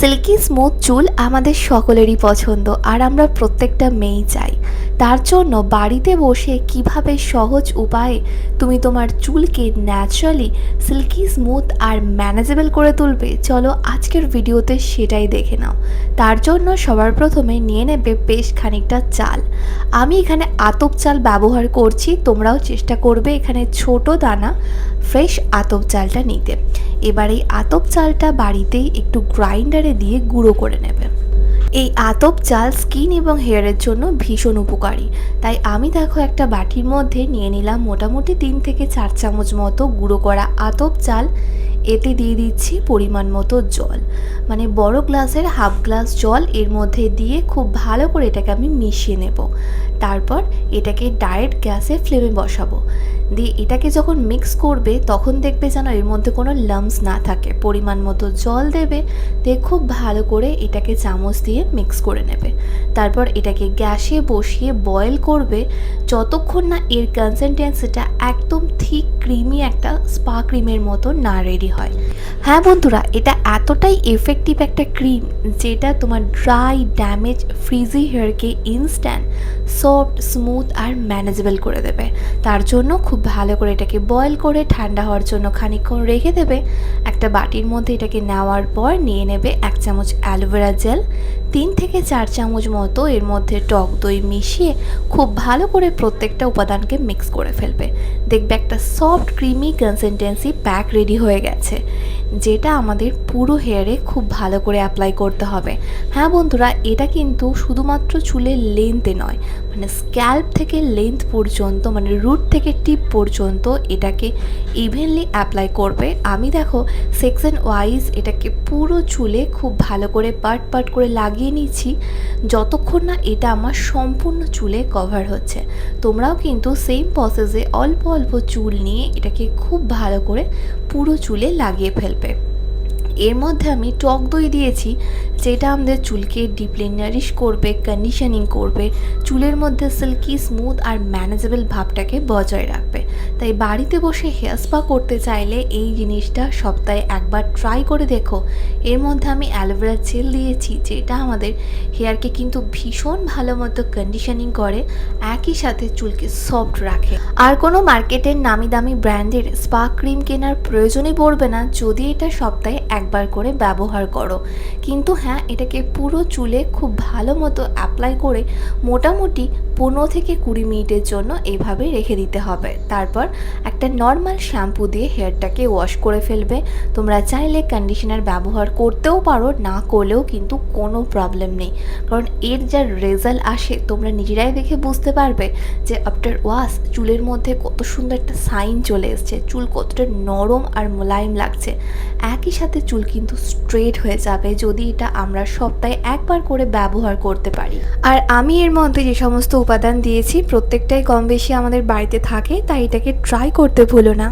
Silky smooth চুল আমাদের সকলেরই পছন্দ, আর আমরা প্রত্যেকটা মেয়েই চাই। তার জন্য বাড়িতে বসে কীভাবে সহজ উপায়ে তুমি তোমার চুলকে ন্যাচারালি সিল্কি স্মুথ আর ম্যানেজেবল করে তুলবে, চলো আজকের ভিডিওতে সেটাই দেখে নাও। তার জন্য সবার প্রথমে নিয়ে নেবে বেশ খানিকটা চাল। আমি এখানে আতপ চাল ব্যবহার করছি, তোমরাও চেষ্টা করবে এখানে ছোট দানা ফ্রেশ আতপ চালটা নিতে। এবার এই আতপ চালটা বাড়িতেই একটু গ্রাইন্ডারে দিয়ে গুঁড়ো করে নেবে। এই আতপ চাল স্কিন এবং হেয়ারের জন্য ভীষণ উপকারী। তাই আমি দেখো একটা বাটির মধ্যে নিয়ে নিলাম মোটামুটি তিন থেকে চার চামচ মতো গুঁড়ো করা আতপ চাল। এতে দিয়ে দিচ্ছি পরিমাণ মতো জল। মানে বড় গ্লাসের হাফ গ্লাস জল এর মধ্যে দিয়ে খুব ভালো করে এটাকে আমি মিশিয়ে নেব। তারপর এটাকে ডায়েট গ্যাসে ফ্লেমে বসাবো। দিয়ে এটাকে যখন মিক্স করবে, তখন দেখবে যেন এর মধ্যে কোনো লামস না থাকে। পরিমাণ মতো জল দেবে দিয়ে খুব ভালো করে এটাকে চামচ দিয়ে মিক্স করে নেবে। তারপর এটাকে গ্যাসে বসিয়ে বয়েল করবে। যতক্ষণ না এর কনসিস্টেন্সিটা একদম ঠিক ক্রিমি একটা স্পা ক্রিমের মতো না রেডি হয়। হ্যাঁ বন্ধুরা, এটা এতটাই এফেক্টিভ একটা ক্রিম যেটা তোমার ড্রাই ড্যামেজ ফ্রিজি হেয়ারকে ইনস্ট্যান্ট সফট, স্মুথ আর ম্যানেজেবল করে দেবে। তার জন্য খুব ভালো করে এটাকে বয়েল করে ঠান্ডা হওয়ার জন্য খানিকক্ষণ রেখে দেবে। একটা বাটির মধ্যে এটাকে নেওয়ার পর নিয়ে নেবে এক চামচ অ্যালোভেরা জেল, তিন থেকে চার চামচ মতো এর মধ্যে টক দই মিশিয়ে খুব ভালো করে প্রত্যেকটা উপাদানকে মিক্স করে ফেলবে। দেখবে একটা soft creamy consistency pack ready হয়ে গেছে। যেটা আমাদের পুরো হেয়ারে খুব ভালো করে অ্যাপ্লাই করতে হবে। হ্যাঁ বন্ধুরা, এটা কিন্তু শুধুমাত্র চুলের লেন্থে নয় মানে স্ক্যাল্প থেকে লেন্থ পর্যন্ত মানে রুট থেকে টিপ পর্যন্ত এটাকে ইভেনলি অ্যাপ্লাই করবে। আমি দেখো সেকশন ওয়াইজ এটাকে পুরো চুলে খুব ভালো করে পার্ট পার্ট করে লাগিয়ে নিচ্ছি, যতক্ষণ না এটা আমার সম্পূর্ণ চুলে কভার হচ্ছে। তোমরাও কিন্তু সেম প্রসেসে অল্প অল্প চুল নিয়ে এটাকে খুব ভালো করে পুরো চুলে লাগিয়ে ফেলবে। এর মধ্যে আমি টক দই দিয়েছি, যেটা আমাদের চুলকে ডিপলি নারিশ করবে কন্ডিশনিং করবে, চুলের মধ্যে সিল্কি স্মুথ আর ম্যানেজেবল ভাবটাকে বজায় রাখবে। তাই বাড়িতে বসে হেয়ার স্পা করতে চাইলে এই জিনিসটা সপ্তাহে একবার ট্রাই করে দেখো। এর মধ্যে আমি অ্যালোভেরা জেল দিয়েছি, যেটা আমাদের হেয়ারকে কিন্তু ভীষণ ভালো মতো কন্ডিশনিং করে, একই সাথে চুলকে সফট রাখে। আর কোনো মার্কেটের নামি দামি ব্র্যান্ডের স্পা ক্রিম কেনার প্রয়োজনই পড়বে না, যদি এটা সপ্তাহে একবার করে ব্যবহার করো। কিন্তু হ্যাঁ এটাকে পুরো চুলে খুব ভালো মতো অ্যাপ্লাই করে মোটামুটি পনেরো থেকে কুড়ি মিনিটের জন্য এভাবে রেখে দিতে হবে। তারপর একটা নর্মাল শ্যাম্পু দিয়ে হেয়ারটাকে ওয়াশ করে ফেলবে। তোমরা চাইলে কন্ডিশনার ব্যবহার করতেও পারো, না করলেও কিন্তু কোনো প্রবলেম নেই। কারণ এর যা রেজাল্ট আসে, তোমরা নিজেরাই দেখে বুঝতে পারবে যে আফটার ওয়াশ চুলের মধ্যে কত সুন্দর একটা সাইন চলে এসছে। চুল কতটা নরম আর মোলায়েম লাগছে। একই সাথে চুল কিন্তু স্ট্রেট হয়ে যাবে, যদি এটা আমরা সপ্তাহে একবার করে ব্যবহার করতে পারি। আর আমি এর মধ্যে যে সমস্ত উপাদান দিয়েছি প্রত্যেকটাই কম বেশি আমাদের বাড়িতে থাকে তাই এটাকে ট্রাই করতে ভুলো না।